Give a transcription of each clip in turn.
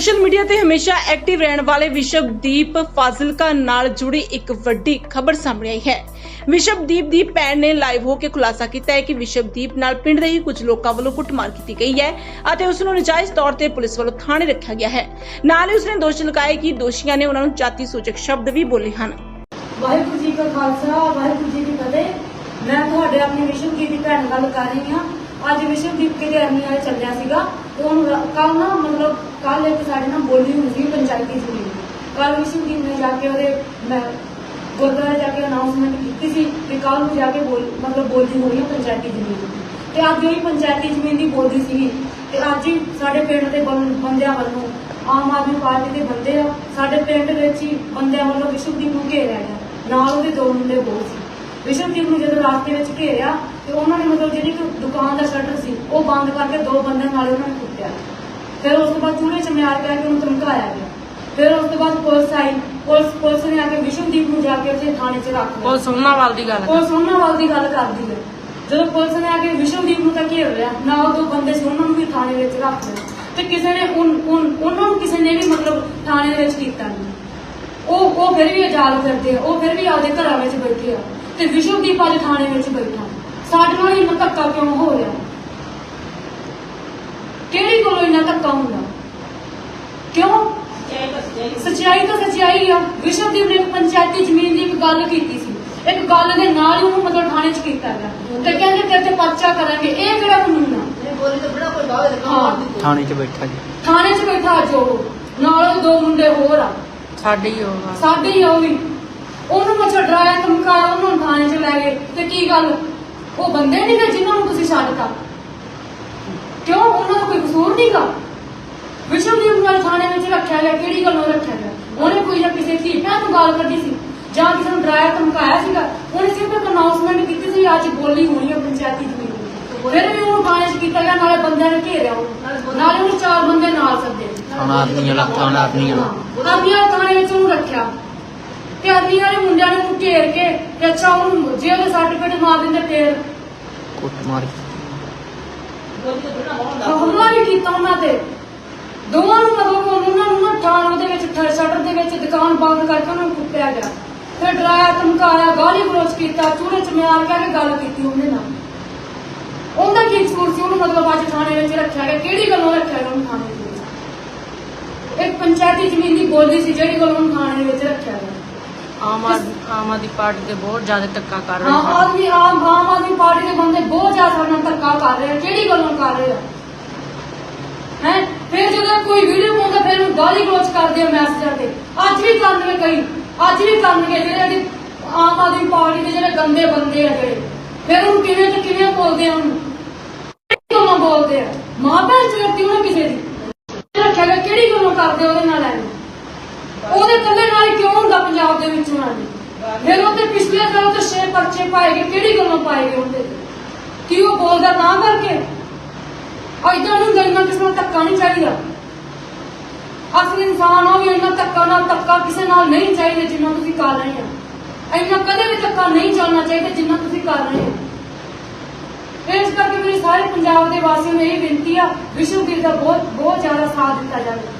Social media ਤੇ ਹਮੇਸ਼ਾ active ਰਹਿਣ ਵਾਲੇ ਵਿਸ਼ਵਦੀਪ ਫਾਜ਼ਿਲਕਾ ਨਾਲ ਜੁੜੀ ਇੱਕ ਵੱਡੀ ਖਬਰ ਸਾਹਮਣੇ ਆਈ ਹੈ। ਵਿਸ਼ਵਦੀਪ ਦੀ ਭੈਣ ਨੇ ਲਾਈਵ ਹੋ ਕੇ ਖੁਲਾਸਾ ਕੀਤਾ ਹੈ ਕਿ ਵਿਸ਼ਵਦੀਪ ਨਾਲ ਪਿੰਡ ਦੇ ਹੀ ਕੁਝ ਲੋਕਾਂ ਵੱਲੋਂ ਕੁੱਟਮਾਰ ਕੀਤੀ ਗਈ ਹੈ ਅਤੇ ਉਸ ਨੂੰ ਨਜਾਇਜ਼ ਤੌਰ ਤੇ ਪੁਲਿਸ ਵੱਲੋਂ ਥਾਣੇ ਰੱਖਿਆ ਗਿਆ ਹੈ। ਨਾਲ ਹੀ ਉਸਨੇ ਦੋਸ਼ ਲਗਾਏ ਕਿ ਦੋਸ਼ੀਆਂ ਨੇ ਉਹਨਾਂ ਨੂੰ ਜਾਤੀ ਸੂਚਕ ਸ਼ਬਦ ਵੀ ਬੋਲੇ ਹਨ। ਵਾਹਿਗੁਰੂ ਜੀ ਕਾ ਖਾਲਸਾ, ਵਾਹਿਗੁਰੂ ਜੀ ਕੀ ਫਤਿਹ। ਮੈਂ ਤੁਹਾਡੇ ਆਪਣੀ ਵਿਸ਼ਵਦੀਪ ਦੀ ਭੈਣ ਗੱਲ ਕਰ ਰਹੀ ਹਾਂ। ਅੱਜ ਵਿਸ਼ਵਦੀਪ ਕੇ ਦੇ ਅਰਨੀ ਵਾਲੇ ਚੱਲਿਆ ਸੀਗਾ। ਤੇ ਕੱਲ ਨਾ ਮਤਲਬ ਕੱਲ ਇੱਕ ਸਾਡੇ ਨਾਲ ਬੋਲੀ ਹੋਈ ਸੀ ਪੰਚਾਇਤੀ ਜ਼ਮੀਨ ਕੱਲ ਵਿਸ਼ਵਦੀਪ ਨੇ ਜਾ ਕੇ ਉਹਦੇ ਮੈਂ ਗੁਰਦੁਆਰੇ ਜਾ ਕੇ ਅਨਾਉਂਸਮੈਂਟ ਕੀਤੀ ਸੀ ਕਿ ਕੱਲ ਨੂੰ ਜਾ ਕੇ ਬੋਲ, ਮਤਲਬ ਬੋਲੀ ਹੋਣੀ ਹੈ ਪੰਚਾਇਤੀ ਜ਼ਮੀਨ ਦੀ। ਤੇ ਅੱਜ ਉਹੀ ਪੰਚਾਇਤੀ ਜ਼ਮੀਨ ਦੀ ਬੋਲੀ ਸੀਗੀ। ਤੇ ਅੱਜ ਹੀ ਸਾਡੇ ਪਿੰਡ ਦੇ ਬੰ- ਬੰਦਿਆਂ ਵੱਲੋਂ ਆਮ ਆਦਮੀ ਪਾਰਟੀ ਦੇ ਬੰਦੇ ਆ, ਸਾਡੇ ਪਿੰਡ ਵਿੱਚ ਹੀ ਬੰਦਿਆਂ ਵੱਲੋਂ ਵਿਸ਼ਵਦੀਪ ਨੂੰ ਘੇਰਿਆ ਗਿਆ। ਨਾਲ ਉਹਦੇ ਦੋ ਮੁੰਡੇ ਹੋਰ ਸੀ। ਵਿਸ਼ਵਦੀਪ ਨੂੰ ਜਦੋਂ ਰਾਸਤੇ ਵਿੱਚ ਘੇਰਿਆ, ਤੇ ਉਹਨਾਂ ਨੇ ਮਤਲਬ ਜਿਹੜੀ ਇੱਕ ਦੁਕਾਨ ਦਾ ਸ਼ਟਰ ਸੀ, ਉਹ ਬੰਦ ਕਰਕੇ ਦੋ ਬੰਦਿਆਂ ਨਾਲ ਉਹਨਾਂ ਨੇ ਕੁੱਟਿਆ। ਫਿਰ ਉਸ ਤੋਂ ਬਾਅਦ ਚੂੜੇ ਚ ਮਿਆਰ ਕਰਕੇ ਉਹਨੂੰ ਧਮਕਾਇਆ ਗਿਆ। ਫਿਰ ਉਸ ਤੋਂ ਬਾਅਦ ਪੁਲਿਸ ਆਈ। ਪੁਲਿਸ ਪੁਲਿਸ ਨੇ ਆ ਕੇ ਵਿਸ਼ਵਦੀਪ ਨੂੰ ਜਾ ਕੇ ਉੱਥੇ ਥਾਣੇ 'ਚ ਰੱਖ ਲਿਆ। ਉਹ ਸੋਨਾਵਾਲ ਦੀ ਗੱਲ ਪੁਲਿਸ ਉਹਨਾਂ ਵੱਲ ਦੀ ਗੱਲ ਕਰਦੀ ਹੈ। ਜਦੋਂ ਪੁਲਿਸ ਨੇ ਆ ਕੇ ਵਿਸ਼ਵਦੀਪ ਨੂੰ ਤਾਂ ਘੇਰ ਲਿਆ ਨਾਲ ਦੋ ਬੰਦੇ ਸੀ ਉਹਨਾਂ ਨੂੰ ਵੀ ਥਾਣੇ ਵਿੱਚ ਰੱਖ ਲਿਆ। ਤੇ ਕਿਸੇ ਨੇ ਉਹਨਾਂ ਨੂੰ ਕਿਸੇ ਨੇ ਵੀ ਮਤਲਬ ਥਾਣੇ ਦੇ ਵਿੱਚ ਕੀਤਾ ਨਹੀਂ। ਉਹ ਉਹ ਫਿਰ ਵੀ ਆਜ਼ਾਦ ਫਿਰਦੇ ਆ ਉਹ ਫਿਰ ਵੀ ਆਪਦੇ ਘਰਾਂ ਵਿੱਚ ਬੈਠੇ ਆ। ਤੇ ਵਿਸ਼ਵਦੀਪ ਅੱਜ ਥਾਣੇ ਵਿੱਚ ਬੈਠਾ। ਸਾਡੇ ਨਾਲ ਇੰਨਾ ਧੱਕਾ ਕਿਉਂ ਹੋ ਰਿਹਾ? ਕਿਹੜੀ ਕੋਲੋਂ ਇੰਨਾ ਧੱਕਾ ਹੁੰਦਾ? ਕਿਉਂ? ਸੱਚਾਈ ਤਾਂ ਸੱਚਾਈ ਆ। ਵਿਸ਼ਵਦੀਪ ਨੇ ਇੱਕ ਪੰਚਾਇਤੀ ਜ਼ਮੀਨ ਦੀ ਗੱਲ ਕੀਤੀ ਸੀ। ਇੱਕ ਗੱਲ ਦੇ ਨਾਲ ਹੀ ਉਹਨੂੰ ਮਤਲਬ ਥਾਣੇ 'ਚ ਕੀਤਾ ਗਿਆ। ਤੇ ਕਹਿੰਦੇ ਤੇਰੇ ਤੇ ਪਰਚਾ ਕਰਾਂਗੇ। ਇਹ ਕਿਹੜਾ ਕਾਨੂੰਨ ਆ? ਥਾਣੇ 'ਚ ਬੈਠਾ ਜੀ। ਥਾਣੇ 'ਚ ਬੈਠਾ ਉਹ। ਨਾਲ ਉਹ ਦੋ ਮੁੰਡੇ ਹੋਰ ਆ। ਸਾਡੇ ਹੀ ਹੋਗਾ ਸਾਡੇ ਹੀ ਆ ਉਹ ਵੀ। ਉਹਨੂੰ ਮੱਛਾ ਡਰਾਇਆ ਧਮਕਾਇਆ ਉਹਨੂੰ ਥਾਣੇ 'ਚ ਲੈ ਗਏ। ਤੇ ਕੀ ਗੱਲ? ਉਹ ਬੰਦੇ ਨਹੀਂ ਨੇ ਜਿਨ੍ਹਾਂ ਨੂੰ ਤੁਸੀਂ ਛੱਡਤਾ ਕਸੂਰ ਨਹੀਂਗਾ ਵਿਸ਼ਵਦੀਪ ਨੂੰ ਥਾਣੇ ਵਿੱਚ ਰੱਖਿਆ ਗਿਆ ਕਿਹੜੀ ਗੱਲੋਂ ਰੱਖਿਆ ਗਿਆ? ਉਹਨੇ ਕੋਈ ਜਾਂ ਕਿਸੇ ਧੀ ਭੈਣ ਨੂੰ ਗਾਲ ਕੱਢੀ ਸੀ ਜਾਂ ਕਿਸੇ ਨੂੰ ਡਰਾਇਆ ਧਮਕਾਇਆ ਸੀਗਾ? ਉਹਨੇ ਸਿਰਫ ਇੱਕ ਅਨਾਉਂਸਮੈਂਟ ਕੀਤੀ ਸੀ ਅੱਜ ਬੋਲੀ ਹੋਣੀ ਹੈ ਪੰਚਾਇਤੀ ਜ਼ਮੀਨ ਦੀ। ਫਿਰ ਵੀ ਉਹਨੂੰ 'ਚ ਕੀਤਾ ਗਿਆ ਨਾਲੇ ਬੰਦਿਆਂ ਨੇ ਘੇਰਿਆ ਉਹਨੂੰ। ਨਾਲੇ ਉਹਨੂੰ ਚਾਰ ਬੰਦੇ ਨਾਲ ਸੱਦੇ। ਥਾਣਾ ਆਰਮੀ ਵਾਲਾ ਥਾਣਾ ਆਰਮੀ ਵਾਲਾ ਆਰਮੀਆਂ ਥਾਣੇ ਵਿੱਚ ਉਹਨੂੰ ਰੱਖਿਆ। ਤੇ ਆਰਮੀ ਵਾਲੇ ਮੁੰਡਿਆਂ ਨੇ ਘੇਰ ਕੇ ਤੇ ਅੱਛਾ ਉਹਨੂੰ ਜੇ ਉਹਦੇ ਸਰਟੀਫਿਕੇਟ ਮਾਰ ਦਿੰਦੇ ਫੇਰ। ਕੁੱਟਮਾਰ ਹਮਲਾ ਵੀ ਕੀਤਾ ਉਹਨਾਂ ਤੇ। ਦੋਵਾਂ ਨੂੰ ਮਤਲਬ ਉਹਨਾਂ ਨੂੰ ਨਾ ਥਾਣ ਉਹਦੇ ਵਿੱਚ ਸ਼ਟਰ ਦੇ ਵਿੱਚ ਦੁਕਾਨ ਬੰਦ ਕਰਕੇ ਉਹਨਾਂ ਨੂੰ ਕੁੱਟਿਆ ਗਿਆ। ਫਿਰ ਡਰਾਇਆ, ਧਮਕਾਇਆ, ਗਾਲੀ ਗਲੋਚ ਕੀਤਾ ਚੂੜੇ ਚ ਕਰਕੇ ਗੱਲ ਕੀਤੀ ਉਹਦੇ ਨਾਲ। ਉਹਦਾ ਕੀ ਕਸੂਰ ਸੀ? ਉਹਨੂੰ ਮਤਲਬ ਅੱਜ ਥਾਣੇ ਵਿੱਚ ਰੱਖਿਆ ਗਿਆ। ਕਿਹੜੀ ਗੱਲੋਂ ਰੱਖਿਆ ਗਿਆ ਉਹਨੂੰ ਥਾਣੇ ਵਿੱਚ? ਇੱਕ ਪੰਚਾਇਤੀ ਜ਼ਮੀਨ ਦੀ ਬੋਲੀ ਸੀ, ਜਿਹੜੀ ਗੱਲੋਂ ਉਹਨੂੰ ਥਾਣੇ ਵਿੱਚ ਰੱਖਿਆ ਗਿਆ। ਆਮ ਆਦਮੀ ਆਮ ਆਦਮੀ ਪਾਰਟੀ ਤੇ ਬਹੁਤ ਜ਼ਿਆਦਾ ਧੱਕਾ ਕਰ ਰਹੇ ਹਾਂ ਹਨ ਆਦਮੀ ਆਮ ਆਮ ਆਦਮੀ ਪਾਰਟੀ ਦੇ ਬੰਦੇ ਬਹੁਤ ਜ਼ਿਆਦਾ ਸਾਡੇ ਨਾਲ ਧੱਕਾ ਕਰ ਰਹੇ ਆ। ਕਿਹੜੀ ਗੱਲੋਂ ਕਰ ਰਹੇ ਆ? ਹੈ? ਫਿਰ ਜਦੋਂ ਕੋਈ ਵੀਡੀਓ ਪਾਉਂਦਾ ਫਿਰ ਉਹਨੂੰ ਗਾਲੀ ਗਲੋਚ ਕਰਦੇ ਆ ਮੈਸੇਜਾਂ ਤੇ। ਅੱਜ ਵੀ ਕਰਨਗੇ ਕਈ। ਅੱਜ ਵੀ ਕਰਨਗੇ ਜਿਹੜੇ ਇਹਦੇ ਆਮ ਆਦਮੀ ਪਾਰਟੀ ਦੇ ਜਿਹੜੇ ਗੰਦੇ ਬੰਦੇ ਆ ਜਿਹੜੇ। ਫਿਰ ਉਹਨੂੰ ਕਿਵੇਂ ਤੇ ਕਿਵੇਂ ਬੋਲਦੇ ਆ ਉਹਨੂੰ? ਕਿਹੜੀ ਗੱਲੋਂ ਬੋਲਦੇ ਆ? ਮਾਂ ਭੈਣ ਉਹਨੇ ਕਿਸੇ ਦੀ? ਰੱਖਿਆ ਗਿਆ ਕਿਹੜੀ ਗੱਲੋਂ ਕਰਦੇ ਉਹਦੇ ਨਾਲ ਐਵੇਂ? ਉਹਦੇ ਕੱਲੇ ਨਾਲ ਕਿਉਂ ਹੁੰਦਾ ਪੰਜਾਬ ਦੇ ਵਿੱਚ ਉਹਨਾਂ ਨੇ ਫਿਰ ਉਹਦੇ ਪਿਛਲੇ ਸਾਲ ਉਹ ਛੇ ਪਰਚੇ ਪਾਏ ਗਏ, ਕਿਹੜੀ ਗੱਲੋਂ ਪਾਏ ਗਏ ਉਹਦੇ? ਕੀ ਉਹ ਬੋਲਦਾ ਤਾਂ ਕਰਕੇ? ਐਦਾਂ ਨੂੰ ਗਈਆਂ ਕਿਸੇ ਨਾਲ ਧੱਕਾ ਨਹੀਂ ਚਾਹੀਦਾ। ਅਸਲ ਇਨਸਾਨ ਉਹ ਵੀ ਇੰਨਾ ਧੱਕਾ ਨਾਲ, ਧੱਕਾ ਕਿਸੇ ਨਾਲ ਨਹੀਂ ਚਾਹੀਦਾ ਜਿੰਨਾ ਤੁਸੀਂ ਕਰ ਰਹੇ ਹੋ ਇੰਨਾ ਕਦੇ ਵੀ ਧੱਕਾ ਨਹੀਂ ਚੱਲਣਾ ਚਾਹੀਦਾ ਜਿੰਨਾ ਤੁਸੀਂ ਕਰ ਰਹੇ ਹੋ ਇਸ ਕਰਕੇ ਮੇਰੀ ਸਾਰੇ ਪੰਜਾਬ ਦੇ ਵਾਸੀਆਂ ਨੂੰ ਇਹ ਬੇਨਤੀ ਆ, ਵਿਸ਼ਵ ਵਿਸ਼ਵਗੀਤ ਦਾ ਬਹੁਤ ਬਹੁਤ ਜ਼ਿਆਦਾ ਸਾਥ ਦਿੱਤਾ ਜਾਵੇ।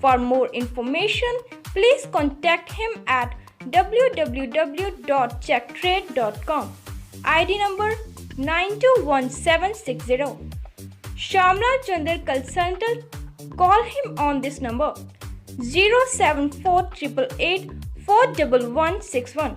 For more information, please contact him at www.checktrade.com. ID number 921760. Shamla Chandar Consultant. Call him on this number 07488 41161.